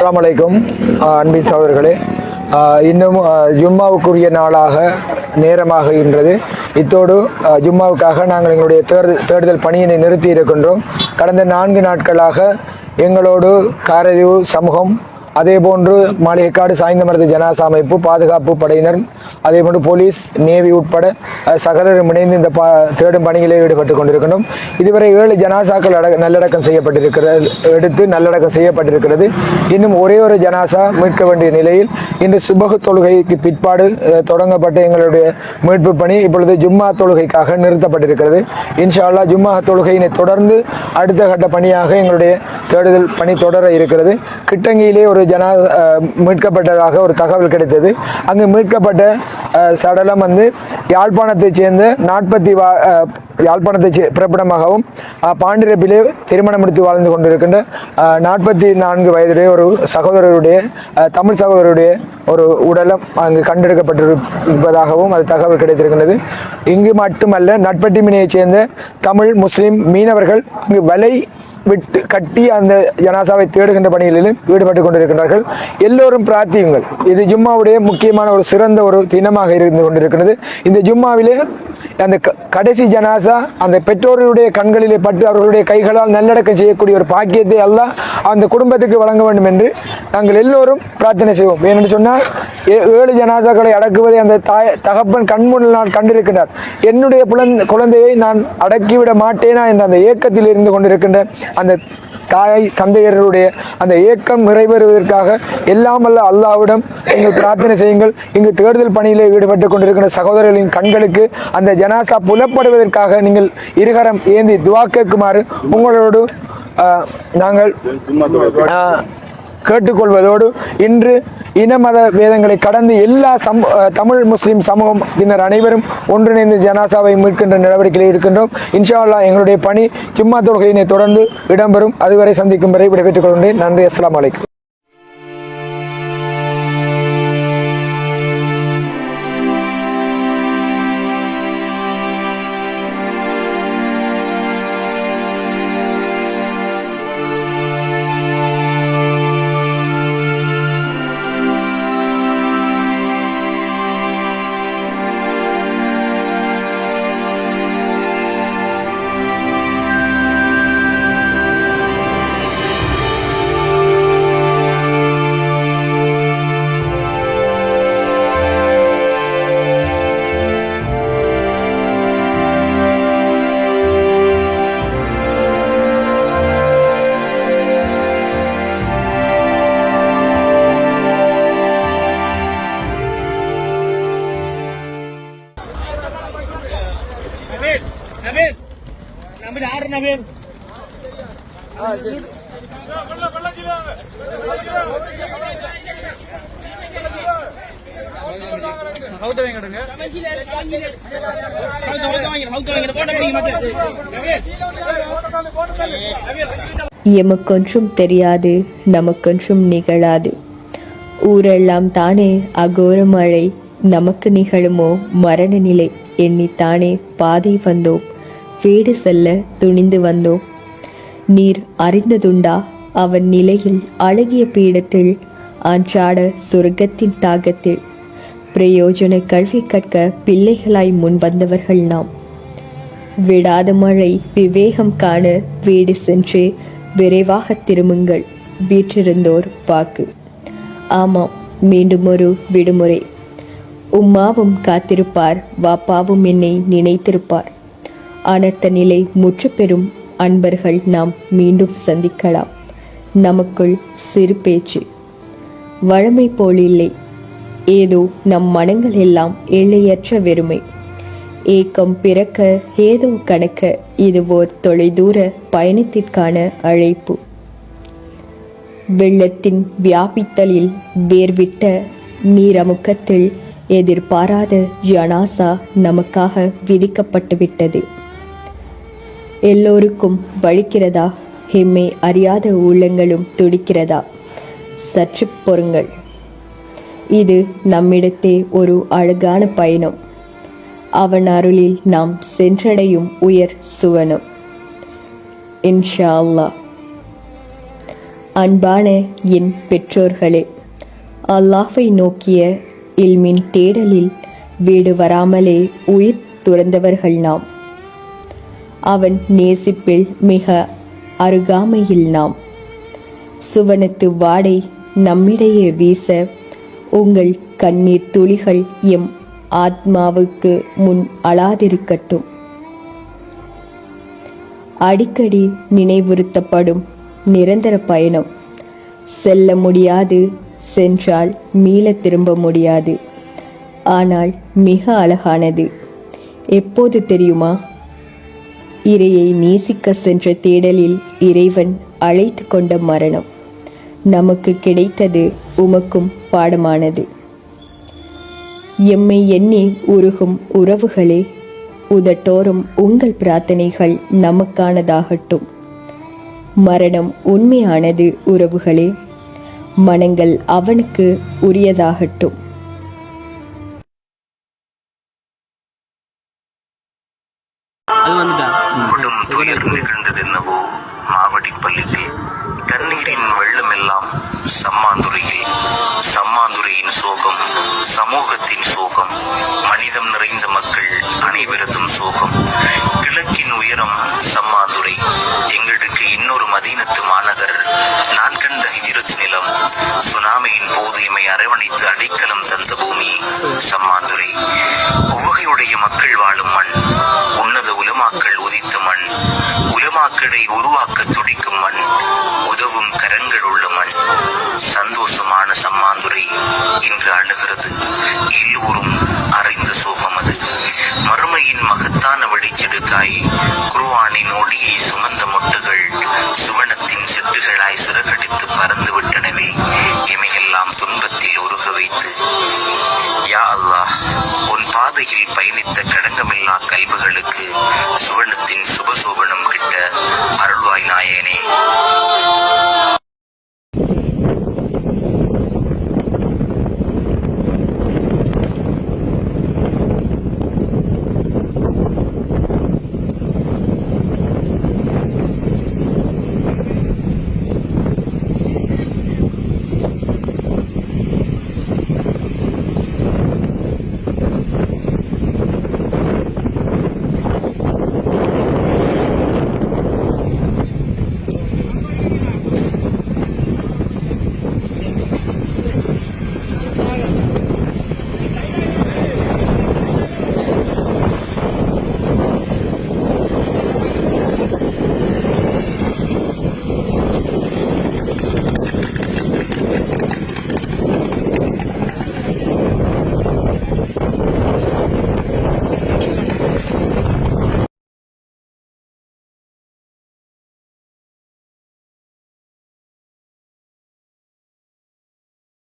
அஸ்லாம் அலைக்கும் அன்பின் சகோதரர்களே. இன்னும் ஜும்மாவுக்குரிய நாளாக நேரமாக இருந்தது இத்தோடு ஜும்மாவுக்காக நாங்கள் எங்களுடைய தேர்தல் தேடுதல் பணியினை நிறுத்தி இருக்கின்றோம். கடந்த நான்கு நாட்களாக எங்களோடு காரதிவு சமூகம் அதேபோன்று மாளிகைக்காடு சாய்ந்த மருது ஜனாசா அமைப்பு பாதுகாப்பு படையினர் அதேபோன்று போலீஸ் நேவி உட்பட சகலரும் இணைந்து இந்த பா தேடும் பணிகளில் ஈடுபட்டு கொண்டிருக்கணும். இதுவரை ஏழு ஜனாசாக்கள் அட நல்லடக்கம் செய்யப்பட்டிருக்கிறது எடுத்து நல்லடக்கம் செய்யப்பட்டிருக்கிறது. இன்னும் ஒரே ஒரு ஜனாசா மீட்க வேண்டிய நிலையில் இன்று சுபகு தொழுகைக்கு பிற்பாடு தொடங்கப்பட்ட எங்களுடைய மீட்பு பணி இப்பொழுது ஜும்மா தொழுகைக்காக நிறுத்தப்பட்டிருக்கிறது. இன்ஷா அல்லாஹ் ஜும்மா தொழுகையினை தொடர்ந்து அடுத்த கட்ட பணியாக எங்களுடைய தேடுதல் பணி தொடர இருக்கிறது. கிட்டங்கியிலே ஒரு ஜனா மீட்கப்பட்டதாக ஒரு தகவல் கிடைத்தது. அங்கு மீட்கப்பட்ட சடலம் வந்து யாழ்ப்பாணத்தைச் சேர்ந்த நாற்பத்தி வா யாழ்ப்பாணத்தை சே- பிறப்பிடமாகவும் அஹ், பாண்டிரப்பிலே திருமணம் முடித்து வாழ்ந்து கொண்டிருக்கின்ற நாற்பத்தி நான்கு வயதுடைய ஒரு சகோதரருடைய தமிழ் சகோதரருடைய ஒரு உடலம் அங்கு கண்டெடுக்கப்பட்டிருப்பதாகவும் அது தகவல் கிடைத்திருக்கின்றது இங்கு மட்டுமல்ல நட்பட்டிமினையைச் சேர்ந்த தமிழ் முஸ்லீம் மீனவர்கள் அங்கு வலை விட்டு கட்டி அந்த ஜனாசாவை தேடுகின்ற பணிகளிலும் ஈடுபட்டு கொண்டிருக்கிறார்கள் எல்லோரும் பிரார்த்தியுங்கள் இது ஜும்மாவுடைய முக்கியமான ஒரு சிறந்த ஒரு தினமாக இருந்து கொண்டிருக்கிறது இந்த ஜும்மாவிலே அந்த க- கடைசி ஜனாசா அந்த பெற்றோர்களுடைய கண்களிலே பட்டு அவர்களுடைய கைகளால் நல்லடக்கம் செய்யக்கூடிய ஒரு பாக்கியத்தை அல்ல அந்த குடும்பத்துக்கு வழங்க வேண்டும் என்று நாங்கள் எல்லோரும் பிரார்த்தனை செய்வோம். ஏனென்று சொன்னால் ஏழு ஜனாசாக்களை அடக்குவதை அந்த தாய் தகப்பன் கண்முன்னில் நான் கண்டிருக்கின்றார். என்னுடைய குழந்தையை நான் அடக்கிவிட மாட்டேனா என்ற அந்த ஏக்கத்தில் இருந்து கொண்டிருக்கின்ற அந்த தாயை தந்தையருடைய அந்த ஏக்கம் நிறைவேறுவதற்காக எல்லாம் அல்ல அல்லாவிடம் நீங்கள் பிரார்த்தனை செய்யுங்கள். இங்கு தேடுதல் பணியிலே ஈடுபட்டு கொண்டிருக்கிற சகோதரர்களின் கண்களுக்கு அந்த ஜனாசா புலப்படுவதற்காக நீங்கள் இருகரம் ஏந்தி துவா கேட்குமாறு உங்களோடு நாங்கள் கேட்டுக்கொள்வதோடு இன்று இன மத வேதங்களை கடந்து எல்லா சம் தமிழ் முஸ்லீம் சமூகம் பின்னர் அனைவரும் ஒன்றிணைந்து ஜனாசாவை மீட்கின்ற நடவடிக்கையில் இருக்கின்றோம். இன்ஷா அல்லாஹ் எங்களுடைய பணி ஜும்மா தொழுகையினை தொடர்ந்து இடம்பெறும். அதுவரை சந்திக்கும் வரை விடைபெற்றுக் கொள்கின்றேன். நன்றி. அஸ்லாம் அலைக்கும். நவீன் ஹவுத்த வாங்கிடுங்க பிடிங்க மத்த எமக்கொன்றும் தெரியாது நமக்கொன்றும் நிகழாது. ஊரெல்லாம் தானே அகோர மழை நமக்கு நிகழுமோ மரண நிலை. எண்ணித்தானே பாதை வந்தோம் வீடு செல்ல துணிந்து வந்தோம் நீர் அறிந்ததுண்டா? அவன் நிலையில் அழகிய பீடத்தில் அன்றாட சொர்க்கத்தின் தாகத்தில். பிரயோஜன கல்வி கற்க பிள்ளைகளாய் முன் வந்தவர்கள் நாம். விடாத மழை விவேகம் காண வீடு சென்று விரைவாக திரும்புங்கள். வீற்றிருந்தோர் வாக்கு. ஆமாம் மீண்டும் ஒரு விடுமுறை. உம்மாவும் காத்திருப்பார் வாப்பாவும் என்னை நினைத்திருப்பார். அனர்த்த நிலை முற்றுப்பெறும் அன்பர்கள் நாம் மீண்டும் சந்திக்கலாம். நமக்குள் சிறு பேச்சு. வழமை போல் இல்லை. ஏதோ நம் மனங்கள் எல்லாம் எல்லையற்ற வெறுமை. ஏக்கம் பிறக்க ஏதோ கணக்க இது ஓர் தொலைதூர பயணத்திற்கான அழைப்பு. வெள்ளத்தின் வியாபித்தலில் வேர்விட்ட நீரமுக்கத்தில் எதிர்பாராத ஜனாசா நமக்காக விதிக்கப்பட்டு விட்டது எல்லோருக்கும் வலிக்கிறதா? எம்மை அறியாத உள்ளங்களும் துடிக்கிறதா? சற்று பொறுங்கள். இது நம்மிடத்தே ஒரு அழகான பயணம். அவன் அருளில் நாம் சென்றடையும் உயர் சுவனம். இன்ஷா அல்லாஹ் அன்பான என் பெற்றோர்களே அல்லாஹை நோக்கிய இல்மின் தேடலில் வீடு வராமலே உயிர் துறந்தவர்கள் நாம். அவன் நேசிப்பில் மிக அருகாமையில் நாம். சுவனத்து வாடை நம்மிடையே வீச உங்கள் கண்ணீர் துளிகள் எம் ஆத்மாவுக்கு முன் அழாதிருக்கட்டும். அடிக்கடி நினைவுறுத்தப்படும் நிரந்தர பயணம். செல்ல முடியாது சென்றால் மீள திரும்ப முடியாது. ஆனால் மிக அழகானது. எப்போது தெரியுமா? இறையை நேசிக்க சென்ற தேடலில் இறைவன் அழைத்து கொண்ட மரணம். நமக்கு கிடைத்தது உமக்கும் பாடமானது. எம்மை எண்ணி உருகும் உறவுகளே உதட்டோறும் உங்கள் பிரார்த்தனைகள் நமக்கானதாகட்டும். மரணம் உண்மையானது உறவுகளே மனங்கள் அவனுக்கு உரியதாகட்டும். கொடும் துயர் நிகழ்ந்ததென்னவோ மாவடி பள்ளியில் கண்ணீரின் வெள்ளமெல்லாம் சம்மாந்துறையில் சம்மாந்துறையின் சோகம் சமூகத்தின் சோகம் மனிதம் நிறைந்த மக்கள் அனைவரதும் சோகம். கிழக்கின் உயரம் எம்மை அரவணைத்து அடைக்கலம் தந்த பூமி சம்மாந்துரை உவகையுடைய மக்கள் வாழும் மண் உன்னத உலமாக்கள் உதித்த மண் உலமாக்களை உருவாக்க துடிக்கும் மண் உதவும் கரங்கள் உள்ள மண். சந்தோஷமான சம்மாந்துரை இன்று அழுகிறது. எல்லோரும் அறிந்த சோகம் அது. மறுமையின் மகத்தான வெடிச்செடுக்காய் குருவானின் ஒடியை சுமந்த மொட்டுகள் சுவனத்தின் செட்டுகளாய் சிறகடித்து பறந்துவிட்டு